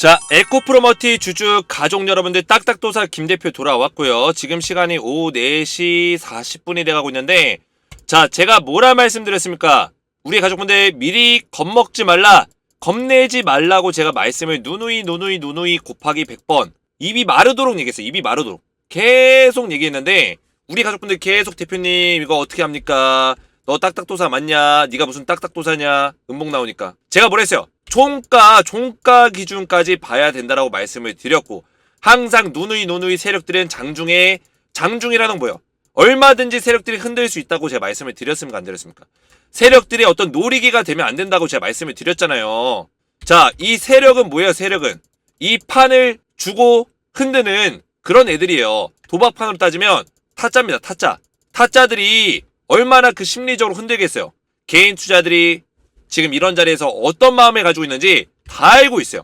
자, 에코프로머티 주주 가족 여러분들 딱딱도사 김 대표 돌아왔고요. 지금 시간이 오후 4시 40분이 돼가고 있는데 자, 제가 뭐라 말씀드렸습니까? 우리 가족분들 미리 겁먹지 말라, 겁내지 말라고 제가 말씀을 누누이 누누이 누누이 곱하기 100번 입이 마르도록 얘기했어요. 입이 마르도록. 계속 얘기했는데 우리 가족분들 계속 대표님 이거 어떻게 합니까? 너 딱딱도사 맞냐? 네가 무슨 딱딱도사냐? 음봉 나오니까. 제가 뭐랬어요? 종가, 종가 기준까지 봐야 된다라고 말씀을 드렸고 항상 누누이 누누이 세력들은 장중에 장중이라는 건 뭐예요? 얼마든지 세력들이 흔들 수 있다고 제가 말씀을 드렸습니까? 안 드렸습니까? 세력들이 어떤 놀이기가 되면 안 된다고 제가 말씀을 드렸잖아요. 자, 이 세력은 뭐예요? 세력은 이 판을 주고 흔드는 그런 애들이에요. 도박판으로 따지면 타짜입니다. 타짜. 타짜들이 얼마나 그 심리적으로 흔들겠어요. 개인 투자들이 지금 이런 자리에서 어떤 마음을 가지고 있는지 다 알고 있어요.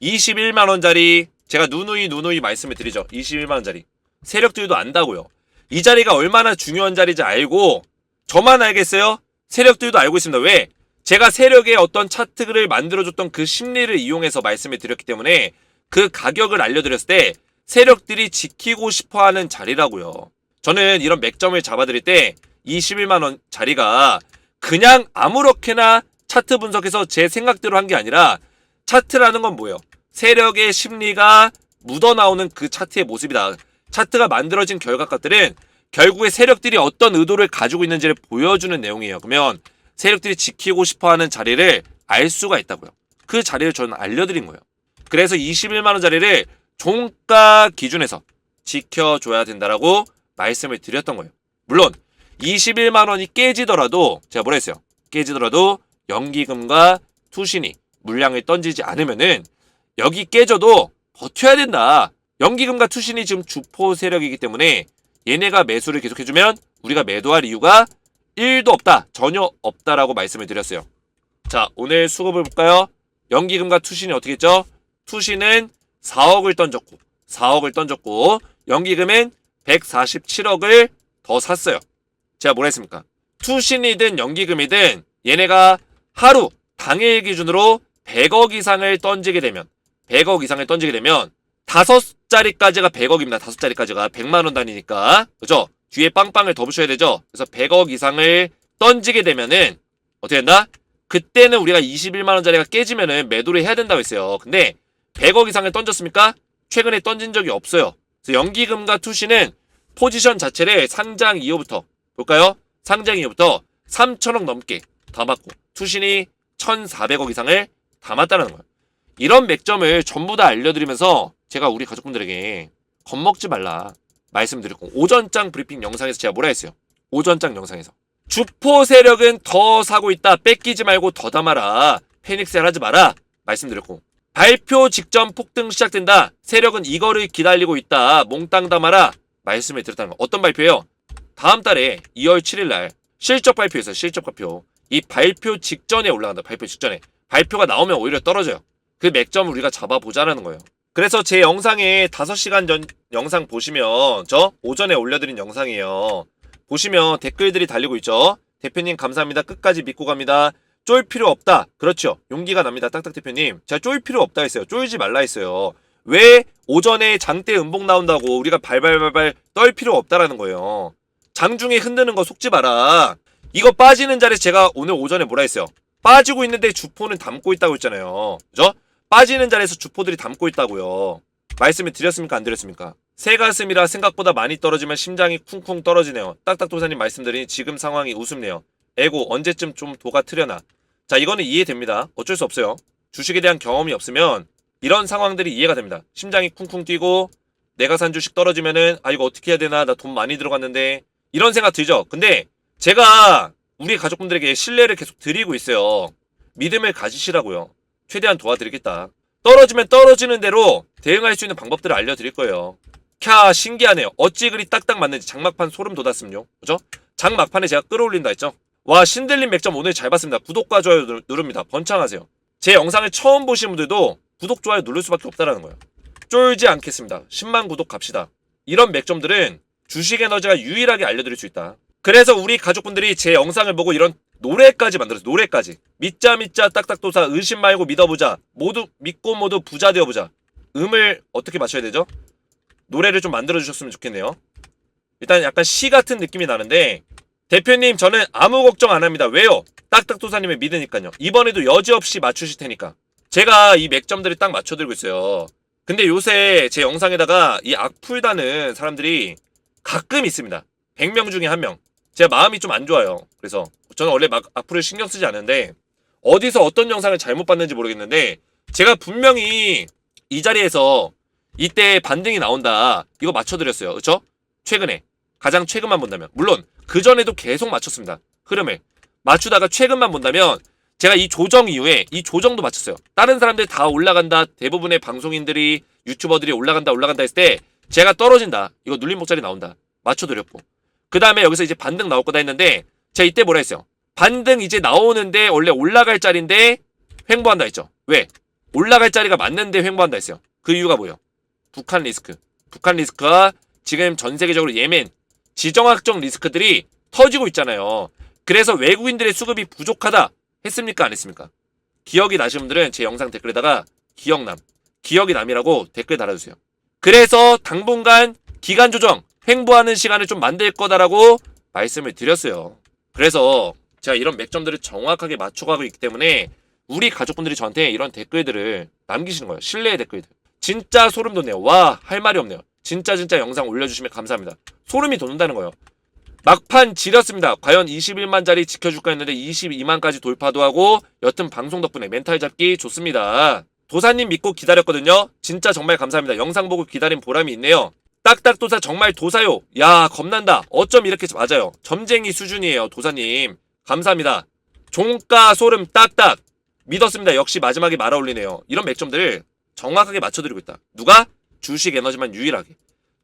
21만 원짜리 제가 누누이 누누이 말씀을 드리죠. 21만 원짜리 세력들도 안다고요. 이 자리가 얼마나 중요한 자리인지 알고 저만 알겠어요? 세력들도 알고 있습니다. 왜? 제가 세력의 어떤 차트를 만들어줬던 그 심리를 이용해서 말씀을 드렸기 때문에 그 가격을 알려드렸을 때 세력들이 지키고 싶어하는 자리라고요. 저는 이런 맥점을 잡아드릴 때 21만 원 자리가 그냥 아무렇게나 차트 분석해서 제 생각대로 한 게 아니라 차트라는 건 뭐예요? 세력의 심리가 묻어나오는 그 차트의 모습이다. 차트가 만들어진 결과값들은 결국에 세력들이 어떤 의도를 가지고 있는지를 보여주는 내용이에요. 그러면 세력들이 지키고 싶어하는 자리를 알 수가 있다고요. 그 자리를 저는 알려드린 거예요. 그래서 21만 원 자리를 종가 기준에서 지켜줘야 된다라고 말씀을 드렸던 거예요. 물론 21만 원이 깨지더라도 제가 뭐라 했어요? 깨지더라도 연기금과 투신이 물량을 던지지 않으면은 여기 깨져도 버텨야 된다. 연기금과 투신이 지금 주포 세력이기 때문에 얘네가 매수를 계속해주면 우리가 매도할 이유가 1도 없다. 전혀 없다라고 말씀을 드렸어요. 자, 오늘 수급을 볼까요? 연기금과 투신이 어떻게 했죠? 투신은 4억을 던졌고, 4억을 던졌고, 연기금은 147억을 더 샀어요. 제가 뭐라 했습니까? 투신이든 연기금이든 얘네가 하루, 당일 기준으로 100억 이상을 던지게 되면, 100억 이상을 던지게 되면, 다섯 자리까지가 100억입니다. 다섯 자리까지가 100만 원 단위니까. 그죠? 뒤에 빵빵을 더 붙여야 되죠? 그래서 100억 이상을 던지게 되면은, 어떻게 된다? 그때는 우리가 21만 원짜리가 깨지면은 매도를 해야 된다고 했어요. 근데 100억 이상을 던졌습니까? 최근에 던진 적이 없어요. 그래서 연기금과 투시는 포지션 자체를 상장 이후부터 볼까요? 상장 이후부터 3천억 넘게 담았고 투신이 1,400억 이상을 담았다는 거예요. 이런 맥점을 전부 다 알려드리면서 제가 우리 가족분들에게 겁먹지 말라 말씀드렸고 오전장 브리핑 영상에서 제가 뭐라 했어요? 오전장 영상에서 주포 세력은 더 사고 있다 뺏기지 말고 더 담아라 패닉셀 하지 마라 말씀드렸고 발표 직전 폭등 시작된다 세력은 이거를 기다리고 있다 몽땅 담아라 말씀을 드렸다는 거 어떤 발표예요? 다음 달에 2월 7일 날 실적 발표에서 실적 발표 이 발표 직전에 올라간다. 발표 직전에. 발표가 나오면 오히려 떨어져요. 그 맥점을 우리가 잡아보자라는 거예요. 그래서 제 영상에 5시간 전 영상 보시면 저 오전에 올려드린 영상이에요. 보시면 댓글들이 달리고 있죠. 대표님 감사합니다. 끝까지 믿고 갑니다. 쫄 필요 없다. 그렇죠. 용기가 납니다. 딱딱 대표님. 제가 쫄 필요 없다 했어요. 쫄지 말라 했어요. 왜 오전에 장대 음봉 나온다고 우리가 발발발발 떨 필요 없다라는 거예요? 장중에 흔드는 거 속지 마라. 이거 빠지는 자리에서 제가 오늘 오전에 뭐라 했어요? 빠지고 있는데 주포는 담고 있다고 했잖아요. 그죠? 빠지는 자리에서 주포들이 담고 있다고요. 말씀을 드렸습니까? 안 드렸습니까? 새 가슴이라 생각보다 많이 떨어지면 심장이 쿵쿵 떨어지네요. 딱딱 도사님 말씀드린 지금 상황이 우습네요. 에고 언제쯤 좀 도가 트려나. 자 이거는 이해됩니다. 어쩔 수 없어요. 주식에 대한 경험이 없으면 이런 상황들이 이해가 됩니다. 심장이 쿵쿵 뛰고 내가 산 주식 떨어지면은 아 이거 어떻게 해야 되나 나 돈 많이 들어갔는데 이런 생각 들죠. 근데 제가 우리 가족분들에게 신뢰를 계속 드리고 있어요. 믿음을 가지시라고요. 최대한 도와드리겠다. 떨어지면 떨어지는 대로 대응할 수 있는 방법들을 알려드릴 거예요. 캬 신기하네요. 어찌 그리 딱딱 맞는지 장막판 소름 돋았음요. 그죠? 장막판에 제가 끌어올린다 했죠. 와 신들린 맥점 오늘 잘 봤습니다. 구독과 좋아요 누- 누릅니다. 번창하세요. 제 영상을 처음 보신 분들도 구독 좋아요 누를 수밖에 없다라는 거예요. 쫄지 않겠습니다. 10만 구독 갑시다. 이런 맥점들은 주식 에너지가 유일하게 알려드릴 수 있다. 그래서 우리 가족분들이 제 영상을 보고 이런 노래까지 만들었어요. 노래까지. 믿자 믿자 딱딱도사 의심 말고 믿어보자. 모두 믿고 모두 부자 되어보자. 음을 어떻게 맞춰야 되죠? 노래를 좀 만들어 주셨으면 좋겠네요. 일단 약간 시 같은 느낌이 나는데 대표님 저는 아무 걱정 안 합니다. 왜요? 딱딱도사님을 믿으니까요. 이번에도 여지없이 맞추실 테니까. 제가 이 맥점들을 딱 맞춰드리고 있어요. 근데 요새 제 영상에다가 이 악플 다는 사람들이 가끔 있습니다. 100명 중에 한 명. 제가 마음이 좀 안 좋아요. 그래서 저는 원래 막 악플을 신경 쓰지 않는데 어디서 어떤 영상을 잘못 봤는지 모르겠는데 제가 분명히 이 자리에서 이때 반등이 나온다. 이거 맞춰드렸어요. 그쵸? 최근에. 가장 최근만 본다면. 물론 그 전에도 계속 맞췄습니다. 흐름을. 맞추다가 최근만 본다면 제가 이 조정 이후에 이 조정도 맞췄어요. 다른 사람들 다 올라간다. 대부분의 방송인들이 유튜버들이 올라간다 올라간다 했을 때 제가 떨어진다. 이거 눌림 목 자리 나온다. 맞춰드렸고. 그 다음에 여기서 이제 반등 나올 거다 했는데 제가 이때 뭐라 했어요? 반등 이제 나오는데 원래 올라갈 자리인데 횡보한다 했죠. 왜? 올라갈 자리가 맞는데 횡보한다 했어요. 그 이유가 뭐예요? 북한 리스크. 북한 리스크가 지금 전 세계적으로 예멘 지정학적 리스크들이 터지고 있잖아요. 그래서 외국인들의 수급이 부족하다 했습니까? 안 했습니까? 기억이 나시는 분들은 제 영상 댓글에다가 기억남, 기억이 남이라고 댓글 달아주세요. 그래서 당분간 기간 조정, 횡보하는 시간을 좀 만들 거다라고 말씀을 드렸어요. 그래서 제가 이런 맥점들을 정확하게 맞춰가고 있기 때문에 우리 가족분들이 저한테 이런 댓글들을 남기시는 거예요. 신뢰의 댓글들. 진짜 소름 돋네요. 와, 할 말이 없네요. 진짜 진짜 영상 올려주시면 감사합니다. 소름이 돋는다는 거예요. 막판 지렸습니다. 과연 21만짜리 지켜줄까 했는데 22만까지 돌파도 하고 여튼 방송 덕분에 멘탈 잡기 좋습니다. 도사님 믿고 기다렸거든요. 진짜 정말 감사합니다. 영상 보고 기다린 보람이 있네요. 딱딱도사 정말 도사요. 야 겁난다. 어쩜 이렇게 맞아요. 점쟁이 수준이에요. 도사님. 감사합니다. 종가 소름 딱딱. 믿었습니다. 역시 마지막에 말아 올리네요. 이런 맥점들을 정확하게 맞춰드리고 있다. 누가? 주식 에너지만 유일하게.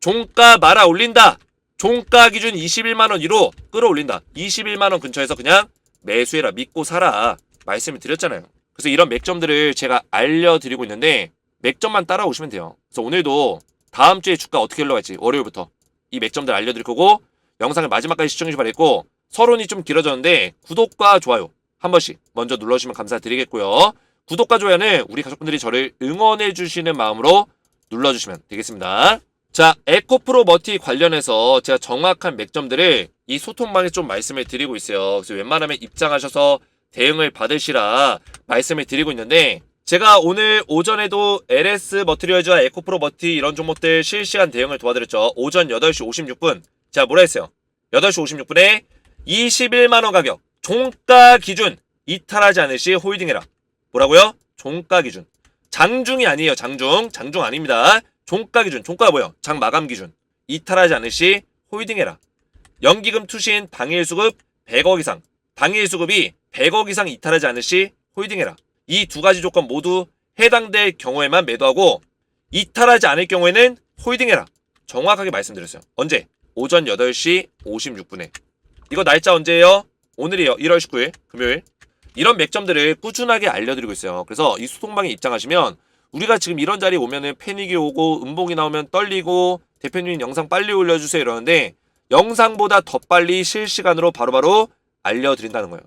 종가 말아 올린다. 종가 기준 21만원 이로 끌어올린다. 21만원 근처에서 그냥 매수해라. 믿고 사라. 말씀을 드렸잖아요. 그래서 이런 맥점들을 제가 알려드리고 있는데 맥점만 따라오시면 돼요. 그래서 오늘도 다음 주에 주가 어떻게 흘러갈지 월요일부터 이 맥점들 알려드릴 거고 영상을 마지막까지 시청해주시 바랬고 서론이 좀 길어졌는데 구독과 좋아요 한 번씩 먼저 눌러주시면 감사드리겠고요. 구독과 좋아요는 우리 가족분들이 저를 응원해 주시는 마음으로 눌러주시면 되겠습니다. 자, 에코프로 머티 관련해서 제가 정확한 맥점들을 이 소통방에 좀 말씀을 드리고 있어요. 그래서 웬만하면 입장하셔서 대응을 받으시라 말씀을 드리고 있는데 제가 오늘 오전에도 LS 머티리얼즈와 에코프로 머티 이런 종목들 실시간 대응을 도와드렸죠. 오전 8시 56분. 제가 뭐라 했어요? 8시 56분에 21만원 가격 종가 기준 이탈하지 않을 시 홀딩해라. 뭐라고요? 종가 기준. 장중이 아니에요. 장중. 장중 아닙니다. 종가 기준. 종가가 뭐예요? 장 마감 기준. 이탈하지 않을 시 홀딩해라. 연기금 투신 당일 수급 100억 이상. 당일 수급이 100억 이상 이탈하지 않을 시 홀딩해라. 이 두 가지 조건 모두 해당될 경우에만 매도하고 이탈하지 않을 경우에는 홀딩해라. 정확하게 말씀드렸어요. 언제? 오전 8시 56분에. 이거 날짜 언제예요? 오늘이에요. 1월 19일 금요일. 이런 맥점들을 꾸준하게 알려드리고 있어요. 그래서 이 소통방에 입장하시면 우리가 지금 이런 자리에 오면은 패닉이 오고 음봉이 나오면 떨리고 대표님 영상 빨리 올려주세요 이러는데 영상보다 더 빨리 실시간으로 바로바로 알려드린다는 거예요.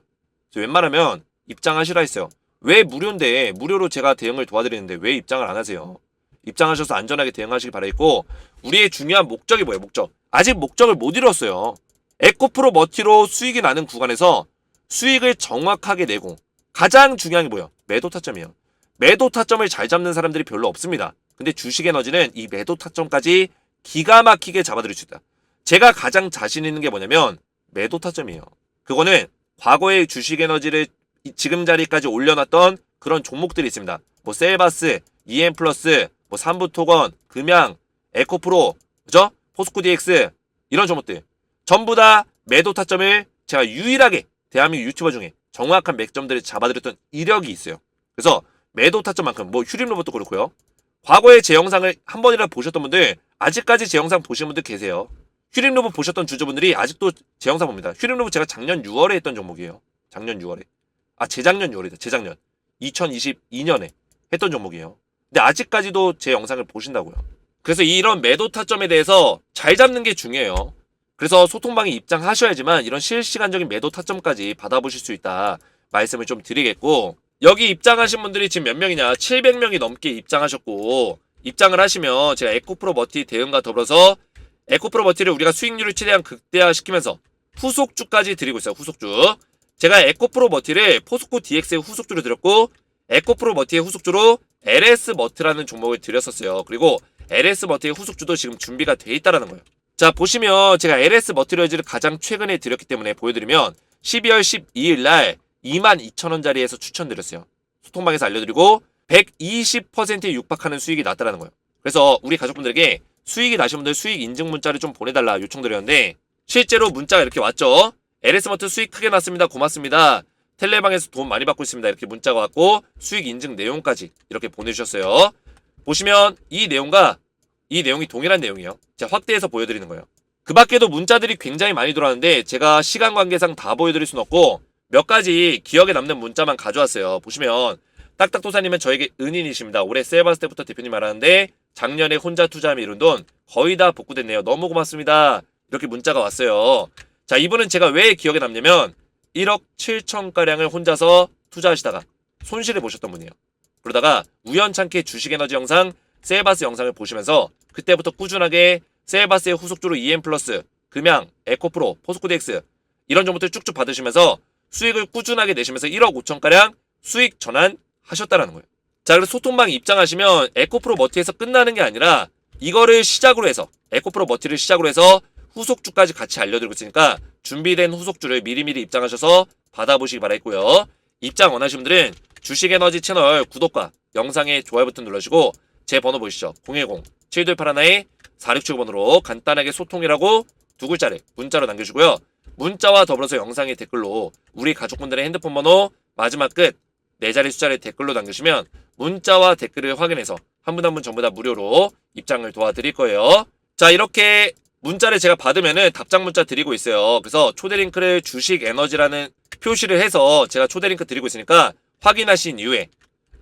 웬만하면 입장하시라 했어요. 왜 무료인데 무료로 제가 대응을 도와드리는데 왜 입장을 안 하세요? 입장하셔서 안전하게 대응하시기 바라겠고 우리의 중요한 목적이 뭐예요? 목적. 아직 목적을 못 이뤘어요. 에코프로 머티로 수익이 나는 구간에서 수익을 정확하게 내고 가장 중요한 게 뭐예요? 매도 타점이에요. 매도 타점을 잘 잡는 사람들이 별로 없습니다. 근데 주식 에너지는 이 매도 타점까지 기가 막히게 잡아드릴 수 있다. 제가 가장 자신 있는 게 뭐냐면 매도 타점이에요. 그거는 과거의 주식 에너지를 이- 지금 자리까지 올려놨던 그런 종목들이 있습니다. 뭐 셀바스, EM 플러스, 뭐 삼부토건, 금양, 에코프로, 그죠? 포스코 DX 이런 종목들 전부 다 매도 타점을 제가 유일하게 대한민국 유튜버 중에 정확한 맥점들을 잡아드렸던 이력이 있어요. 그래서 매도 타점만큼 뭐 휴림 로봇도 그렇고요. 과거에 제 영상을 한 번이라도 보셨던 분들 아직까지 제 영상 보신 분들 계세요. 휴림 로봇 보셨던 주주분들이 아직도 제 영상 봅니다. 휴림 로봇 제가 작년 6월에 했던 종목이에요. 작년 6월에. 아 재작년 6월이다. 재작년. 2022년에 했던 종목이에요. 근데 아직까지도 제 영상을 보신다고요. 그래서 이런 매도 타점에 대해서 잘 잡는 게 중요해요. 그래서 소통방에 입장하셔야지만 이런 실시간적인 매도 타점까지 받아보실 수 있다 말씀을 좀 드리겠고 여기 입장하신 분들이 지금 몇 명이냐 700명이 넘게 입장하셨고 입장을 하시면 제가 에코프로 머티 대응과 더불어서 에코프로 머티를 우리가 수익률을 최대한 극대화시키면서 후속주까지 드리고 있어요 후속주 제가 에코프로 머티를 포스코 DX의 후속주로 드렸고 에코프로 머티의 후속주로 LS 머트라는 종목을 드렸었어요 그리고 LS 머티의 후속주도 지금 준비가 돼 있다라는 거예요 자 보시면 제가 LS 머티리얼즈를 가장 최근에 드렸기 때문에 보여드리면 12월 12일 날 22,000원짜리에서 추천드렸어요. 소통방에서 알려드리고 120%에 육박하는 수익이 났다라는 거예요. 그래서 우리 가족분들에게 수익이 나신 분들 수익 인증 문자를 좀 보내달라 요청드렸는데 실제로 문자가 이렇게 왔죠. LS 머트 수익 크게 났습니다. 고맙습니다. 텔레방에서 돈 많이 받고 있습니다. 이렇게 문자가 왔고 수익 인증 내용까지 이렇게 보내주셨어요. 보시면 이 내용과 이 내용이 동일한 내용이에요. 제가 확대해서 보여드리는 거예요. 그 밖에도 문자들이 굉장히 많이 들어왔는데 제가 시간 관계상 다 보여드릴 수는 없고 몇 가지 기억에 남는 문자만 가져왔어요. 보시면 딱딱도사님은 저에게 은인이십니다. 올해 세바스 때부터 대표님 말하는데 작년에 혼자 투자하며 이룬 돈 거의 다 복구됐네요. 너무 고맙습니다. 이렇게 문자가 왔어요. 자 이분은 제가 왜 기억에 남냐면 1억 7천가량을 혼자서 투자하시다가 손실을 보셨던 분이에요. 그러다가 우연찮게 주식에너지 영상 세바스 영상을 보시면서 그때부터 꾸준하게 세바스의 후속주로 EM 플러스, 금양, 에코프로, 포스코덱스 이런 정보들 쭉쭉 받으시면서 수익을 꾸준하게 내시면서 1억 5천가량 수익 전환하셨다라는 거예요. 자, 그래서 소통방 입장하시면 에코프로 머티에서 끝나는 게 아니라 이거를 시작으로 해서 에코프로 머티를 시작으로 해서 후속주까지 같이 알려드리고 있으니까 준비된 후속주를 미리미리 입장하셔서 받아보시기 바라겠고요. 입장 원하시는 분들은 주식에너지 채널 구독과 영상에 좋아요 버튼 눌러주시고 제 번호 보이시죠? 010-7281-4679번으로 간단하게 소통이라고 두 글자를 문자로 남겨주고요. 문자와 더불어서 영상의 댓글로 우리 가족분들의 핸드폰 번호 마지막 끝 네 자리 숫자를 댓글로 남기시면 문자와 댓글을 확인해서 한 분 한 분 전부 다 무료로 입장을 도와드릴 거예요. 자 이렇게 문자를 제가 받으면은 답장 문자 드리고 있어요. 그래서 초대 링크를 주식 에너지라는 표시를 해서 제가 초대 링크 드리고 있으니까 확인하신 이후에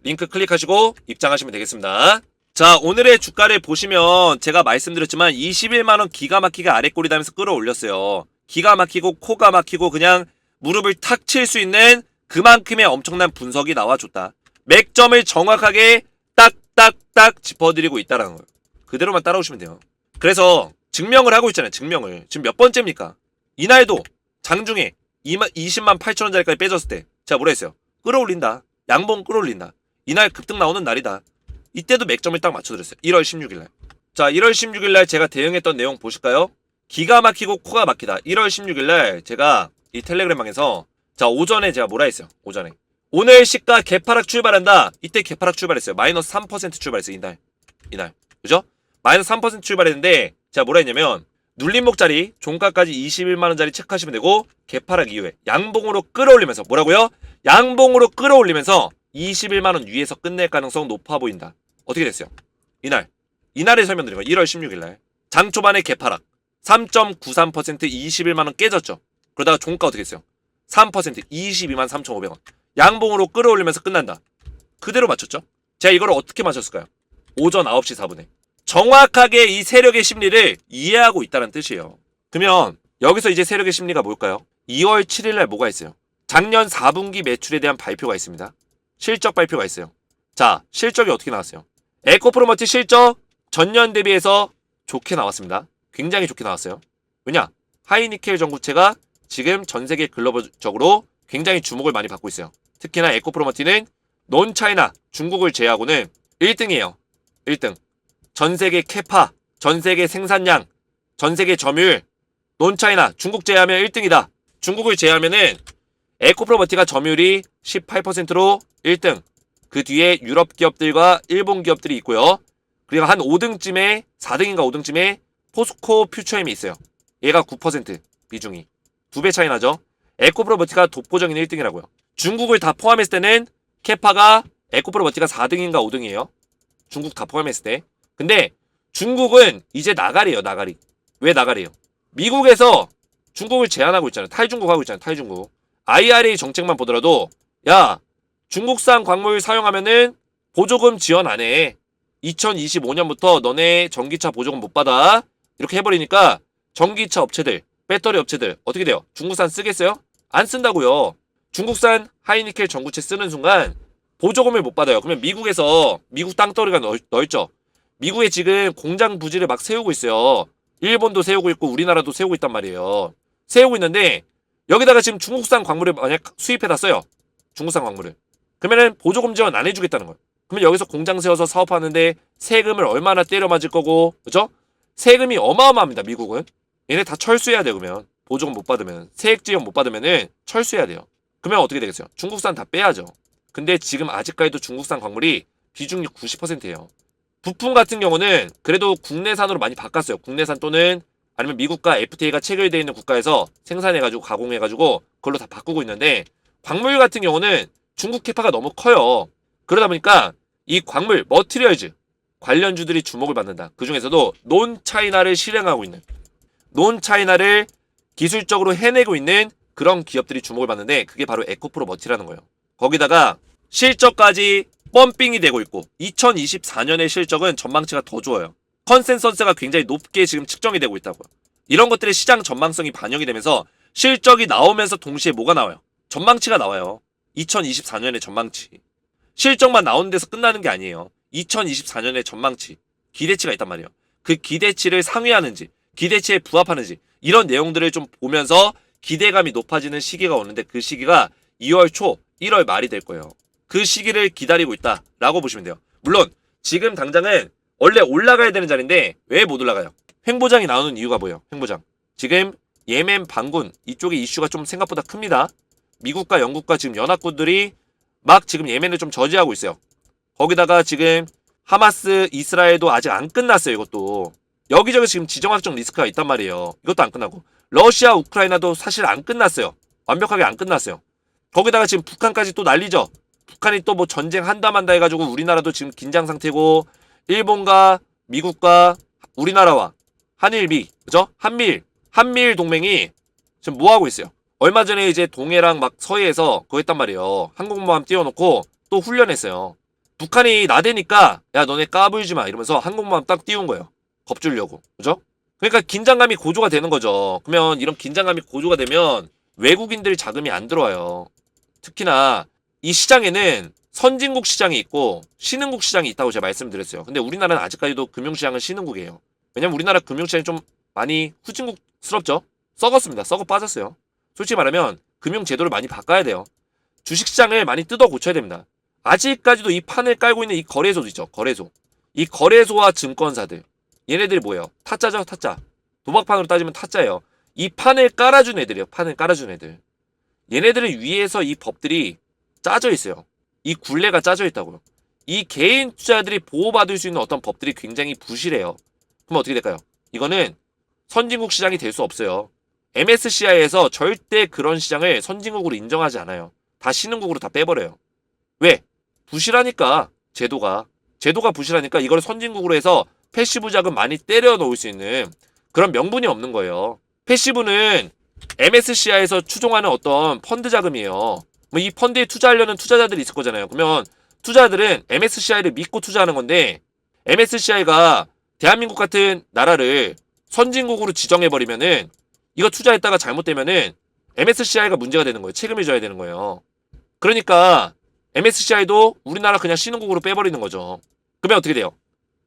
링크 클릭하시고 입장하시면 되겠습니다. 자 오늘의 주가를 보시면 제가 말씀드렸지만 21만원 기가 막히게 아래 꼬리다면서 끌어올렸어요. 기가 막히고 코가 막히고 그냥 무릎을 탁 칠 수 있는 그만큼의 엄청난 분석이 나와줬다. 맥점을 정확하게 딱딱딱 짚어드리고 있다라는 거예요. 그대로만 따라오시면 돼요. 그래서 증명을 하고 있잖아요. 증명을. 지금 몇 번째입니까? 이날도 장중에 2만, 20만 8천 원짜리까지 빼졌을 때 제가 뭐라 했어요? 끌어올린다. 양봉 끌어올린다. 이날 급등 나오는 날이다. 이때도 맥점을 딱 맞춰드렸어요. 1월 16일 날. 자, 1월 16일 날 제가 대응했던 내용 보실까요? 기가 막히고 코가 막히다. 1월 16일 날 제가 이 텔레그램방에서 자, 오전에 제가 뭐라 했어요? 오전에. 오늘 시가 개파락 출발한다. 이때 개파락 출발했어요. 마이너스 3% 출발했어요. 이날. 이날. 그죠? 마이너스 3% 출발했는데 제가 뭐라 했냐면 눌림목짜리 종가까지 21만원짜리 체크하시면 되고 개파락 이후에 양봉으로 끌어올리면서 뭐라고요? 양봉으로 끌어올리면서 21만원 위에서 끝낼 가능성 높아 보인다. 어떻게 됐어요? 이날. 이날에 거예요. 1월 16일 날. 장 초반에 개파락. 3.93% 21만원 깨졌죠. 그러다가 종가 어떻게 했어요? 3% 22만 3,500원. 양봉으로 끌어올리면서 끝난다. 그대로 맞췄죠? 제가 이걸 어떻게 맞췄을까요? 오전 9시 4분에. 정확하게 이 세력의 심리를 이해하고 있다는 뜻이에요. 그러면 여기서 이제 세력의 심리가 뭘까요? 2월 7일 날 뭐가 있어요? 작년 4분기 매출에 대한 발표가 있습니다. 실적 발표가 있어요. 자, 실적이 어떻게 나왔어요? 에코프로머티 실적 전년 대비해서 좋게 나왔습니다. 굉장히 좋게 나왔어요. 왜냐? 하이니켈 전구체가 지금 전 세계 글로벌적으로 굉장히 주목을 많이 받고 있어요. 특히나 에코프로머티는 논 차이나 중국을 제외하고는 1등이에요. 1등. 전 세계 캐파, 전 세계 생산량, 전 세계 점유율, 논 차이나 중국 제외하면 1등이다. 중국을 제외하면은 에코프로머티가 점유율이 18%로 1등. 그 뒤에 유럽 기업들과 일본 기업들이 있고요. 그리고 한 5등쯤에 4등인가 5등쯤에 포스코 퓨처엠이 있어요. 얘가 9% 비중이 두 배 차이 나죠. 에코프로머티가 독보적인 1등이라고요. 중국을 다 포함했을 때는 캐파가 에코프로머티가 4등인가 5등이에요. 중국 다 포함했을 때. 근데 중국은 이제 나가리예요, 나가리. 왜 나가리예요? 미국에서 중국을 제한하고 있잖아요. 탈중국 하고 있잖아요, 탈중국. IRA 정책만 보더라도 야 중국산 광물 사용하면은 보조금 지원 안 해. 2025년부터 너네 전기차 보조금 못 받아. 이렇게 해버리니까 전기차 업체들, 배터리 업체들 어떻게 돼요? 중국산 쓰겠어요? 안 쓴다고요. 중국산 하이니켈 전구체 쓰는 순간 보조금을 못 받아요. 그러면 미국에서 미국 땅덩어리가 넓, 넓죠. 미국에 지금 공장 부지를 막 세우고 있어요. 일본도 세우고 있고 우리나라도 세우고 있단 말이에요. 세우고 있는데 여기다가 지금 중국산 광물을 만약 수입해다 써요. 중국산 광물을. 그러면은 보조금 지원 안 해주겠다는 거예요. 그러면 여기서 공장 세워서 사업하는데 세금을 얼마나 때려 맞을 거고, 그죠? 세금이 어마어마합니다, 미국은. 얘네 다 철수해야 돼요, 그러면. 보조금 못 받으면. 세액 지원 못 받으면은 철수해야 돼요. 그러면 어떻게 되겠어요? 중국산 다 빼야죠. 근데 지금 아직까지도 중국산 광물이 비중이 90%예요. 부품 같은 경우는 그래도 국내산으로 많이 바꿨어요. 국내산 또는 아니면 미국과 FTA가 체결되어 있는 국가에서 생산해가지고 가공해가지고 그걸로 다 바꾸고 있는데 광물 같은 경우는 중국 캐파가 너무 커요. 그러다 보니까 이 광물 머티리얼즈 관련주들이 주목을 받는다. 그 중에서도 논 차이나를 실행하고 있는 논 차이나를 기술적으로 해내고 있는 그런 기업들이 주목을 받는데 그게 바로 에코프로 머티라는 거예요. 거기다가 실적까지 펌핑이 되고 있고 2024년의 실적은 전망치가 더 좋아요. 컨센서스가 굉장히 높게 지금 측정이 되고 있다고요. 이런 것들의 시장 전망성이 반영이 되면서 실적이 나오면서 동시에 뭐가 나와요? 전망치가 나와요. 2024년의 전망치. 실적만 나오는 데서 끝나는 게 아니에요. 2024년의 전망치. 기대치가 있단 말이에요. 그 기대치를 상회하는지, 기대치에 부합하는지, 이런 내용들을 좀 보면서 기대감이 높아지는 시기가 오는데 그 시기가 2월 초, 1월 말이 될 거예요. 그 시기를 기다리고 있다라고 보시면 돼요. 물론 지금 당장은 원래 올라가야 되는 자리인데 왜 못 올라가요? 횡보장이 나오는 이유가 뭐예요? 횡보장. 지금 예멘 반군 이쪽의 이슈가 좀 생각보다 큽니다. 미국과 영국과 지금 연합군들이 막 지금 예멘을 좀 저지하고 있어요. 거기다가 지금 하마스 이스라엘도 아직 안 끝났어요. 이것도 여기저기 지금 지정학적 리스크가 있단 말이에요. 이것도 안 끝나고 러시아 우크라이나도 사실 안 끝났어요. 완벽하게 안 끝났어요. 거기다가 지금 북한까지 또 난리죠. 북한이 또 뭐 전쟁 한다 만다 해가지고 우리나라도 지금 긴장 상태고 일본과 미국과 우리나라와 한일미 그죠? 한미일 한미일 동맹이 지금 뭐 하고 있어요? 얼마 전에 이제 동해랑 막 서해에서 그거 했단 말이에요. 항공모함 띄워놓고 또 훈련했어요. 북한이 나대니까 야 너네 까불지 마 이러면서 항공모함 딱 띄운 거예요. 겁주려고 그죠? 그러니까 긴장감이 고조가 되는 거죠. 그러면 이런 긴장감이 고조가 되면 외국인들 자금이 안 들어와요. 특히나 이 시장에는 선진국 시장이 있고 신흥국 시장이 있다고 제가 말씀드렸어요. 근데 우리나라는 아직까지도 금융시장은 신흥국이에요. 왜냐면 우리나라 금융시장이 좀 많이 후진국스럽죠? 썩었습니다. 썩어 빠졌어요. 솔직히 말하면 금융제도를 많이 바꿔야 돼요. 주식시장을 많이 뜯어 고쳐야 됩니다. 아직까지도 이 판을 깔고 있는 이 거래소도 있죠. 거래소. 이 거래소와 증권사들. 얘네들이 뭐예요? 타짜죠, 타짜. 도박판으로 따지면 타짜예요. 이 판을 깔아준 애들이에요. 판을 깔아준 애들. 얘네들을 위해서 이 법들이 짜져 있어요. 이 굴레가 짜져 있다고요. 이 개인 투자들이 보호받을 수 있는 어떤 법들이 굉장히 부실해요. 그럼 어떻게 될까요? 이거는 선진국 시장이 될 수 없어요. MSCI에서 절대 그런 시장을 선진국으로 인정하지 않아요. 다 신흥국으로 다 빼버려요. 왜? 부실하니까 제도가 제도가 부실하니까 이걸 선진국으로 해서 패시브 자금 많이 때려 놓을 수 있는 그런 명분이 없는 거예요. 패시브는 MSCI에서 추종하는 어떤 펀드 자금이에요. 뭐이 펀드에 투자하려는 투자자들이 있을 거잖아요. 그러면 투자들은 MSCI를 믿고 투자하는 건데 MSCI가 대한민국 같은 나라를 선진국으로 지정해 버리면은 이거 투자했다가 잘못되면은 MSCI가 문제가 되는 거예요. 책임을 져야 되는 거예요. 그러니까 MSCI도 우리나라 그냥 신흥국으로 빼버리는 거죠. 그러면 어떻게 돼요?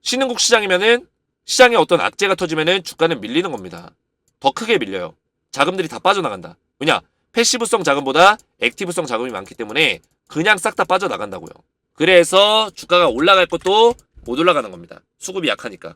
신흥국 시장이면은 시장에 어떤 악재가 터지면은 주가는 밀리는 겁니다. 더 크게 밀려요. 자금들이 다 빠져나간다. 왜냐? 패시브성 자금보다 액티브성 자금이 많기 때문에 그냥 싹 다 빠져나간다고요. 그래서 주가가 올라갈 것도 못 올라가는 겁니다. 수급이 약하니까.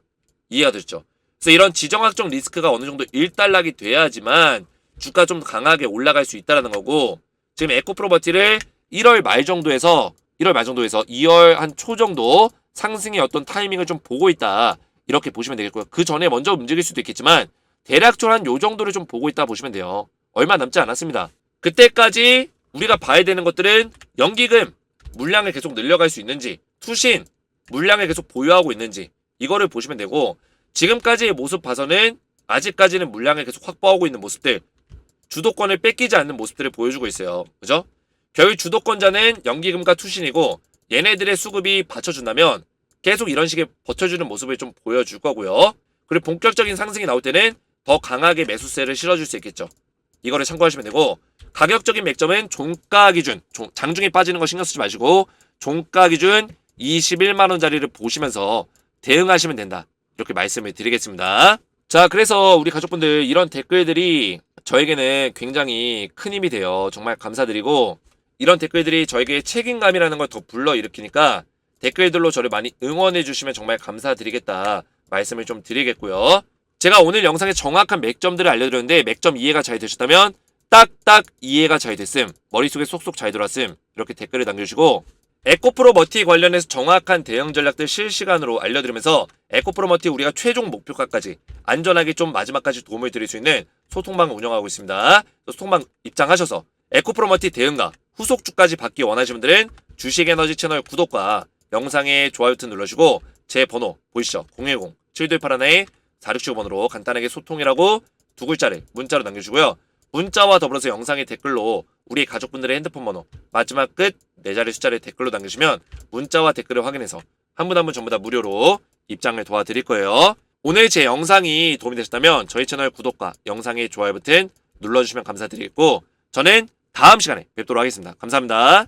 이해가 됐죠? 그래서 이런 지정학적 리스크가 어느 정도 일단락이 돼야지만 주가 좀 강하게 올라갈 수 있다라는 거고 지금 에코프로버티를 1월 말 정도에서 1월 말 정도에서 2월 한 초 정도 상승의 어떤 타이밍을 좀 보고 있다. 이렇게 보시면 되겠고요. 그 전에 먼저 움직일 수도 있겠지만 대략적으로 한 요 정도를 좀 보고 있다 보시면 돼요. 얼마 남지 않았습니다. 그때까지 우리가 봐야 되는 것들은 연기금 물량을 계속 늘려갈 수 있는지 투신 물량을 계속 보유하고 있는지 이거를 보시면 되고 지금까지의 모습 봐서는 아직까지는 물량을 계속 확보하고 있는 모습들 주도권을 뺏기지 않는 모습들을 보여주고 있어요. 그죠? 결국 주도권자는 연기금과 투신이고 얘네들의 수급이 받쳐준다면 계속 이런 식의 버텨주는 모습을 좀 보여줄 거고요. 그리고 본격적인 상승이 나올 때는 더 강하게 매수세를 실어줄 수 있겠죠. 이거를 참고하시면 되고 가격적인 맥점은 종가 기준 종- 장중에 빠지는 거 신경 쓰지 마시고 종가 기준 21만 원짜리를 보시면서 대응하시면 된다. 이렇게 말씀을 드리겠습니다. 자, 그래서 우리 가족분들 이런 댓글들이 저에게는 굉장히 큰 힘이 돼요. 정말 감사드리고 이런 댓글들이 저에게 책임감이라는 걸 더 불러일으키니까 댓글들로 저를 많이 응원해 주시면 정말 감사드리겠다 말씀을 좀 드리겠고요. 제가 오늘 영상에 정확한 맥점들을 알려드렸는데 맥점 이해가 잘 되셨다면 딱딱 이해가 잘 됐음 머릿속에 쏙쏙 잘 들어왔음 이렇게 댓글을 남겨주시고 에코프로 머티 관련해서 정확한 대응 전략들 실시간으로 알려드리면서 에코프로 머티 우리가 최종 목표가까지 안전하게 좀 마지막까지 도움을 드릴 수 있는 소통방을 운영하고 있습니다. 소통방 입장하셔서 에코프로 머티 대응과 후속주까지 받기 원하시는 분들은 주식에너지 채널 구독과 영상에 좋아요 버튼 눌러주시고 제 번호 보이시죠? 010-7281-4675번으로 간단하게 소통이라고 두 글자를 문자로 남겨주고요. 문자와 더불어서 영상의 댓글로 우리 가족분들의 핸드폰 번호 마지막 끝 네 자리 숫자를 댓글로 남겨주시면 문자와 댓글을 확인해서 한 분 한 분 전부 다 무료로 입장을 도와드릴 거예요. 오늘 제 영상이 도움이 되셨다면 저희 채널 구독과 영상의 좋아요 버튼 눌러주시면 감사드리겠고 저는 다음 시간에 뵙도록 하겠습니다. 감사합니다.